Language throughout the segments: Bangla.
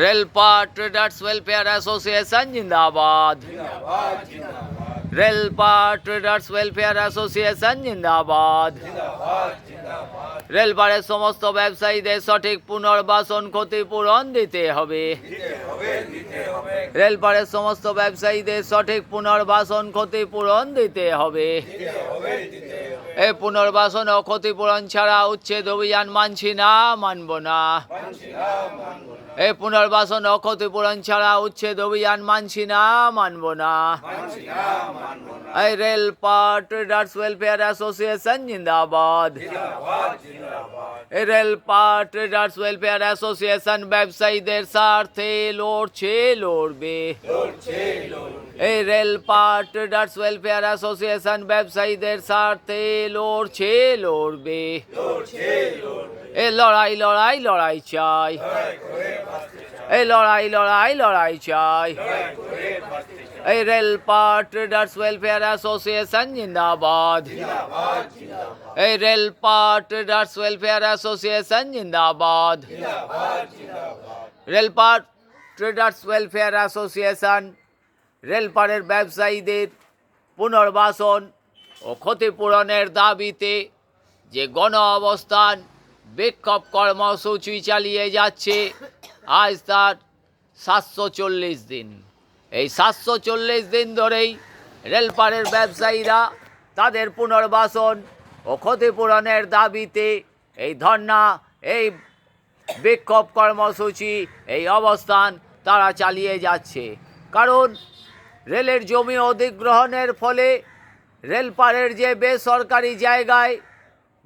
রেলপা ট্রেডার্স ওয়েলফেয়ার অ্যাসোসিয়েশন জিন্দাবাদ রেলপা ট্রেডার্স ওয়েলফেয়ার অ্যাসোসিয়েশন জিন্দাবাদ রেলপাড়ের সমস্ত ব্যবসায়ীদের সঠিক পুনর্বাসন ক্ষতিপূরণ দিতে হবে। রেলপাড়ের সমস্ত ব্যবসায়ীদের সঠিক পুনর্বাসন ক্ষতিপূরণ দিতে হবে। এই পুনর্বাসন ও ক্ষতিপূরণ ছাড়া উচ্ছেদ অভিযান মানছি না মানব না। এই পুনর্বাসন ও ক্ষতিপূরণ ছাড়া উচ্ছেদ অভিযান মানছি না মানব না। এই রেলপার ট্রেডার্স ওয়েলফেয়ার অ্যাসোসিয়েশন জিন্দাবাদ। এই পার্ট ট্রেডার্স ওয়েলফেয়ার অ্যাসোসিয়েশন ব্যবসায়ীদের স্বার্থে লড়ছে লড়বে। এই রেলপার ট্রেডার্স ওয়েলফেয়ার অ্যাসোসিয়েশন ব্যবসায়ীদের স্বার্থে লড়ছে, লড়বে। এই লড়াই লড়াই লড়াই চাই। এই লড়াই লড়াই লড়াই চাই। এই রেলপার ট্রেডার্স ওয়েলফেয়ার অ্যাসোসিয়েশন জিন্দাবাদ। এই রেলপার ট্রেডার্স ওয়েলফেয়ার অ্যাসোসিয়েশন জিন্দাবাদ। রেলপার ট্রেডার্স ওয়েলফেয়ার অ্যাসোসিয়েশন রেলপারের ব্যবসায়ীদের পুনর্বাসন ও ক্ষতিপূরণের দাবিতে যে গণ অবস্থান বিক্ষোভ কর্মসূচি চালিয়ে যাচ্ছে, আজ তার সাতশো চল্লিশ দিন। এই সাতশো চল্লিশ দিন ধরেই রেলপারের ব্যবসায়ীরা তাদের পুনর্বাসন ও ক্ষতিপূরণের দাবিতে এই ধর্না এই বিক্ষোভ কর্মসূচি, এই অবস্থান তারা চালিয়ে যাচ্ছে। কারণ রেলের জমি অধিগ্রহণের ফলে রেলপারের যে বেসরকারি জায়গায়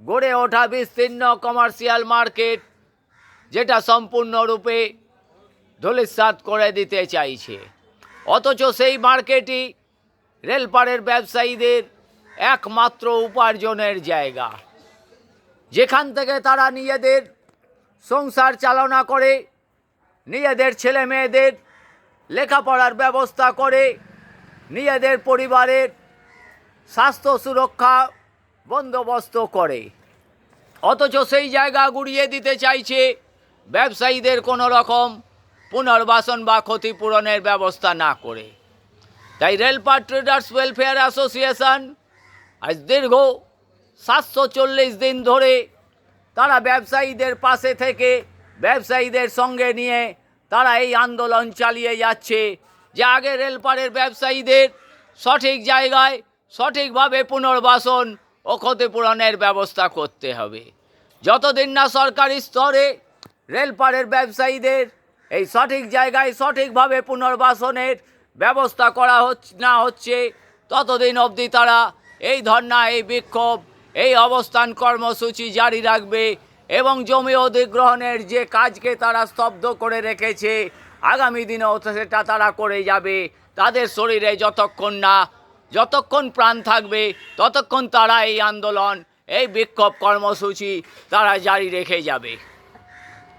গড়ে ওঠা বিস্তীর্ণ কমার্শিয়াল মার্কেট, যেটা সম্পূর্ণরূপে ধূলিসাৎ করে দিতে চাইছে। অথচ সেই মার্কেটই রেলপারের ব্যবসায়ীদের একমাত্র উপার্জনের জায়গা। যেখান থেকে তারা নিজেদের সংসার চালনা করে, নিজেদের ছেলে মেয়েদের লেখাপড়ার ব্যবস্থা করে নিজেদের পরিবারের স্বাস্থ্য সুরক্ষা বন্দোবস্ত করে। অথচ সেই জায়গা গুড়িয়ে দিতে চাইছে ব্যবসায়ীদের কোনো রকম পুনর্বাসন বা ক্ষতিপূরণের ব্যবস্থা না করে। তাই রেলপার ট্রেডার্স ওয়েলফেয়ার অ্যাসোসিয়েশন আজ দীর্ঘ সাতশো চল্লিশ দিন ধরে তারা ব্যবসায়ীদের পাশে থেকে ব্যবসায়ীদের সঙ্গে নিয়ে তারা এই আন্দোলন চালিয়ে যাচ্ছে। যে আগে রেলপারের ব্যবসায়ীদের সঠিক জায়গায় সঠিকভাবে পুনর্বাসন ও ক্ষতিপূরণের ব্যবস্থা করতে হবে। যতদিন না সরকারি স্তরে রেলপারের ব্যবসায়ীদের এই সঠিক জায়গায় সঠিকভাবে পুনর্বাসনের ব্যবস্থা করা হচ্ছে না হচ্ছে, ততদিন অবধি তারা এই ধর্না এই বিক্ষোভ, এই অবস্থান কর্মসূচি জারি রাখবে এবং জমি অধিগ্রহণের যে কাজকে তারা স্তব্ধ করে রেখেছে, আগামী দিনেও সেটা তারা করে যাবে। তাদের শরীরে যতক্ষণ না, যতক্ষণ প্রাণ থাকবে, ততক্ষণ তারা এই আন্দোলন, এই বিক্ষোভ কর্মসূচি তারা জারি রেখে যাবে।